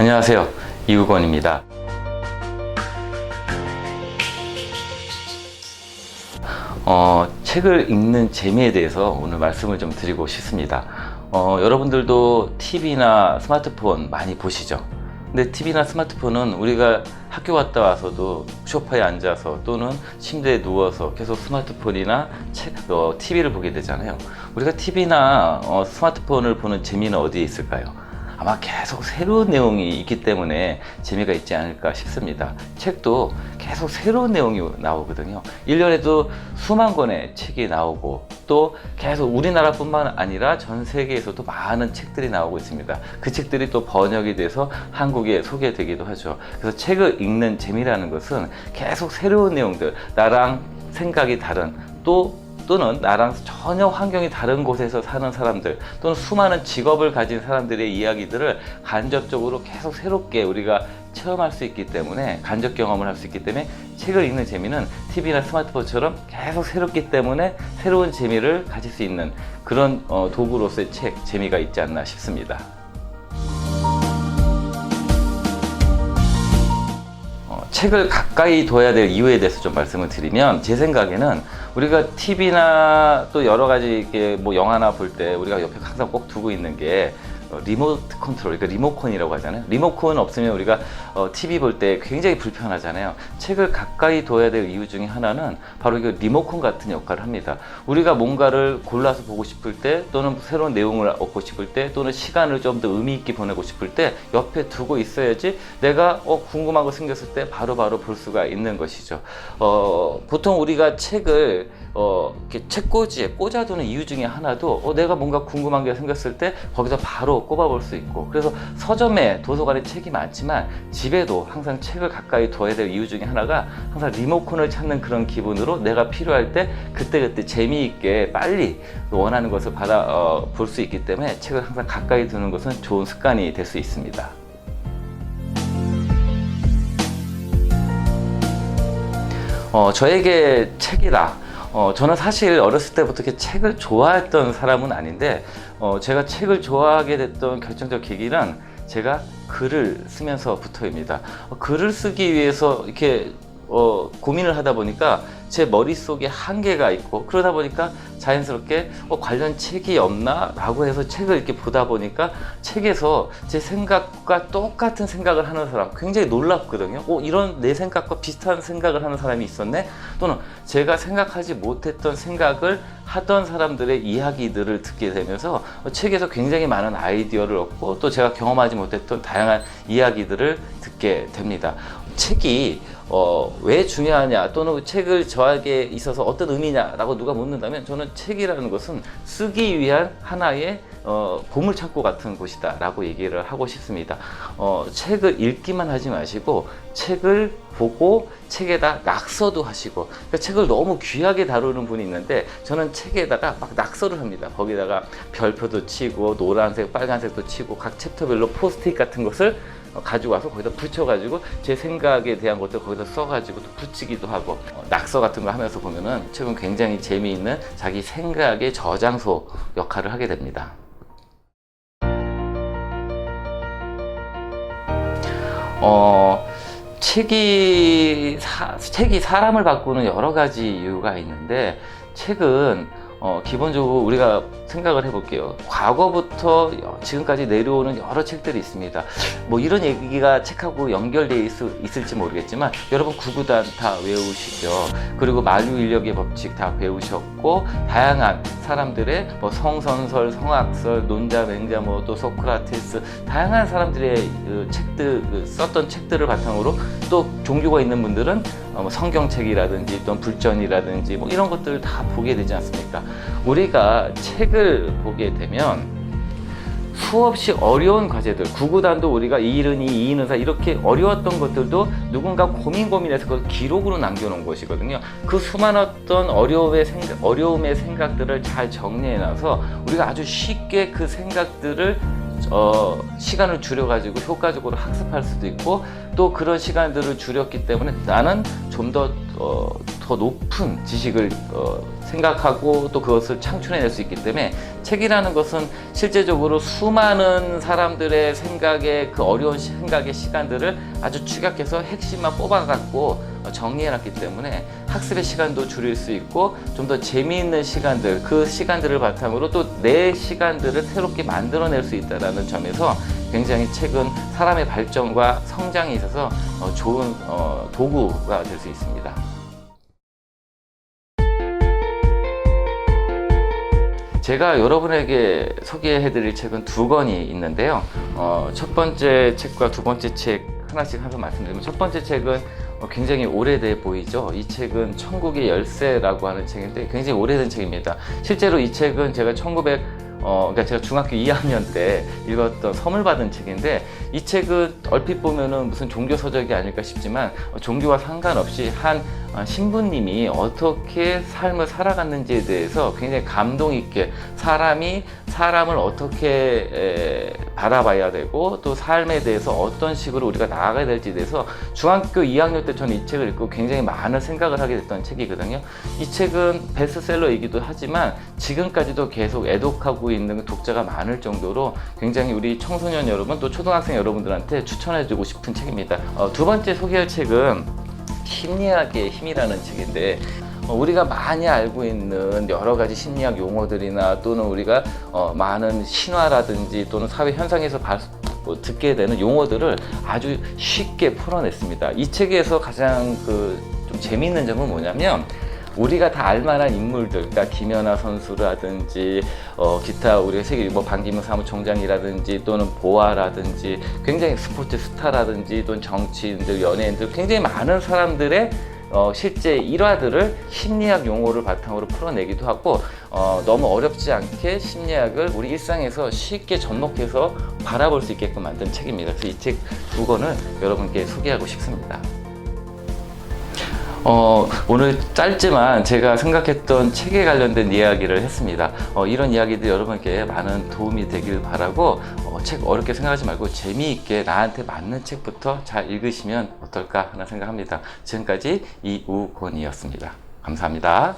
안녕하세요. 이우건입니다. 어, 책을 읽는 재미에 대해서 오늘 말씀을 좀 드리고 싶습니다. 어, 여러분들도 TV나 스마트폰 많이 보시죠? 근데 TV나 스마트폰은 우리가 학교 갔다 와서도 소파에 앉아서 또는 침대에 누워서 계속 스마트폰이나 책, 어, TV를 보게 되잖아요. 우리가 TV나 어, 스마트폰을 보는 재미는 어디에 있을까요? 아마 계속 새로운 내용이 있기 때문에 재미가 있지 않을까 싶습니다. 책도 계속 새로운 내용이 나오거든요. 1년에도 수만 권의 책이 나오고 또 계속 우리나라뿐만 아니라 전 세계에서도 많은 책들이 나오고 있습니다. 그 책들이 또 번역이 돼서 한국에 소개되기도 하죠. 그래서 책을 읽는 재미라는 것은 계속 새로운 내용들, 나랑 생각이 다른 또 또는 나랑 전혀 환경이 다른 곳에서 사는 사람들 또는 수많은 직업을 가진 사람들의 이야기들을 간접적으로 계속 새롭게 우리가 체험할 수 있기 때문에 간접 경험을 할 수 있기 때문에 책을 읽는 재미는 TV나 스마트폰처럼 계속 새롭기 때문에 새로운 재미를 가질 수 있는 그런 어, 도구로서의 책 재미가 있지 않나 싶습니다. 책을 가까이 둬야 될 이유에 대해서 좀 말씀을 드리면 제 생각에는 우리가 TV나 또 여러 가지 이렇게 뭐 영화나 볼 때 우리가 옆에 항상 꼭 두고 있는 게 어, 리모트 컨트롤, 그러니까 리모컨이라고 하잖아요. 리모컨 없으면 우리가 어, TV 볼 때 굉장히 불편하잖아요. 책을 가까이 둬야 될 이유 중에 하나는 바로 이거 리모컨 같은 역할을 합니다. 우리가 뭔가를 골라서 보고 싶을 때 또는 새로운 내용을 얻고 싶을 때 또는 시간을 좀 더 의미 있게 보내고 싶을 때 옆에 두고 있어야지 내가 어, 궁금한 거 생겼을 때 바로바로 볼 수가 있는 것이죠. 어, 보통 우리가 책을 어, 이렇게 책꽂이에 꽂아두는 이유 중에 하나도 어, 내가 뭔가 궁금한 게 생겼을 때 거기서 바로 꼽아볼 수 있고 그래서 서점에 도서관에 책이 많지만 집에도 항상 책을 가까이 둬야 될 이유 중에 하나가 항상 리모컨을 찾는 그런 기분으로 내가 필요할 때 그때그때 재미있게 빨리 원하는 것을 받아 어, 볼 수 있기 때문에 책을 항상 가까이 두는 것은 좋은 습관이 될 수 있습니다. 어, 저에게 책이다. 어, 저는 사실 어렸을 때부터 이렇게 책을 좋아했던 사람은 아닌데, 어, 제가 책을 좋아하게 됐던 결정적 계기는 제가 글을 쓰면서부터입니다. 어, 글을 쓰기 위해서 이렇게 어, 고민을 하다 보니까 제 머릿속에 한계가 있고 그러다 보니까 자연스럽게 어, 관련 책이 없나? 라고 해서 책을 이렇게 보다 보니까 책에서 제 생각과 똑같은 생각을 하는 사람 굉장히 놀랍거든요. 어, 이런 내 생각과 비슷한 생각을 하는 사람이 있었네? 또는 제가 생각하지 못했던 생각을 하던 사람들의 이야기들을 듣게 되면서 어, 책에서 굉장히 많은 아이디어를 얻고 또 제가 경험하지 못했던 다양한 이야기들을 듣게 됩니다. 책이 어, 왜 중요하냐 또는 책을 저에게 있어서 어떤 의미냐라고 누가 묻는다면 저는 책이라는 것은 쓰기 위한 하나의 어, 보물창고 같은 곳이다 라고 얘기를 하고 싶습니다. 어, 책을 읽기만 하지 마시고 책을 보고 책에다 낙서도 하시고 그러니까 책을 너무 귀하게 다루는 분이 있는데 저는 책에다가 막 낙서를 합니다. 거기다가 별표도 치고 노란색, 빨간색도 치고 각 챕터별로 포스트잇 같은 것을 어, 가지고 와서 거기다 붙여가지고 제 생각에 대한 것들 거기다 써가지고 또 붙이기도 하고 어, 낙서 같은 거 하면서 보면은 책은 굉장히 재미있는 자기 생각의 저장소 역할을 하게 됩니다. 어, 책이 사, 책이 사람을 바꾸는 여러 가지 이유가 있는데 책은 어, 기본적으로 우리가 생각을 해볼게요. 과거부터 지금까지 내려오는 여러 책들이 있습니다. 뭐 이런 얘기가 책하고 연결되어 있, 을지 모르겠지만 여러분 구구단 다 외우시죠. 그리고 만유 인력의 법칙 다 배우셨고 다양한 사람들의 뭐 성선설, 성악설, 논자, 맹자, 뭐 또 소크라테스 다양한 사람들의 그 책들 그 썼던 책들을 바탕으로 또 종교가 있는 분들은 어, 뭐 성경책이라든지 또 불전이라든지 뭐 이런 것들을 다 보게 되지 않습니까? 우리가 책을 보게 되면 수없이 어려운 과제들, 구구단도 우리가 이일은 이, 이인은 사 이렇게 어려웠던 것들도 누군가 고민 고민해서 그걸 기록으로 남겨놓은 것이거든요. 그 수많았던 어려움의 생각, 어려움의 생각들을 잘 정리해놔서 우리가 아주 쉽게 그 생각들을 어, 시간을 줄여가지고 효과적으로 학습할 수도 있고 또 그런 시간들을 줄였기 때문에 나는 좀더 어, 더 높은 지식을 어, 생각하고 또 그것을 창출해낼 수 있기 때문에 책이라는 것은 실제적으로 수많은 사람들의 생각에 그 어려운 시- 생각의 시간들을 아주 축약해서 핵심만 뽑아갖고 어, 정리해놨기 때문에 학습의 시간도 줄일 수 있고 좀 더 재미있는 시간들 그 시간들을 바탕으로 또 내 시간들을 새롭게 만들어낼 수 있다는 점에서 굉장히 책은 사람의 발전과 성장에 있어서 어, 좋은 어, 도구가 될 수 있습니다. 제가 여러분에게 소개해드릴 책은 두 권이 있는데요. 어, 첫 번째 책과 두 번째 책 하나씩 해서 말씀드리면 첫 번째 책은 어, 굉장히 오래돼 보이죠. 이 책은 천국의 열쇠라고 하는 책인데 굉장히 오래된 책입니다. 실제로 이 책은 제가 1900 어, 그러니까 제가 중학교 2학년 때 읽었던 선물 받은 책인데 이 책은 얼핏 보면은 무슨 종교 서적이 아닐까 싶지만 어, 종교와 상관없이 한 어, 신부님이 어떻게 삶을 살아갔는지에 대해서 굉장히 감동 있게 사람이 사람을 어떻게 에, 바라봐야 되고 또 삶에 대해서 어떤 식으로 우리가 나아가야 될지에 대해서 중학교 2학년 때 저는 이 책을 읽고 굉장히 많은 생각을 하게 됐던 책이거든요. 이 책은 베스트셀러이기도 하지만 지금까지도 계속 애독하고 있는 독자가 많을 정도로 굉장히 우리 청소년 여러분 또 초등학생 여러분들한테 추천해주고 싶은 책입니다. 어, 두 번째 소개할 책은 심리학의 힘이라는 책인데 어, 우리가 많이 알고 있는 여러 가지 심리학 용어들이나 또는 우리가 어, 많은 신화라든지 또는 사회 현상에서 발- 뭐 듣게 되는 용어들을 아주 쉽게 풀어냈습니다. 이 책에서 가장 그 좀 재미있는 점은 뭐냐면 우리가 다 알만한 인물들, 그러니까 김연아 선수라든지 어, 기타 우리가 세계 뭐 반기문 사무총장이라든지 또는 보아라든지 굉장히 스포츠 스타라든지 또는 정치인들, 연예인들 굉장히 많은 사람들의 어, 실제 일화들을 심리학 용어를 바탕으로 풀어내기도 하고 어, 너무 어렵지 않게 심리학을 우리 일상에서 쉽게 접목해서 바라볼 수 있게끔 만든 책입니다. 그래서 이 책 두 권을 여러분께 소개하고 싶습니다. 어, 오늘 짧지만 제가 생각했던 책에 관련된 이야기를 했습니다. 어, 이런 이야기들 여러분께 많은 도움이 되길 바라고 어, 책 어렵게 생각하지 말고 재미있게 나한테 맞는 책부터 잘 읽으시면 어떨까 하는 생각합니다. 지금까지 이우곤이었습니다. 감사합니다.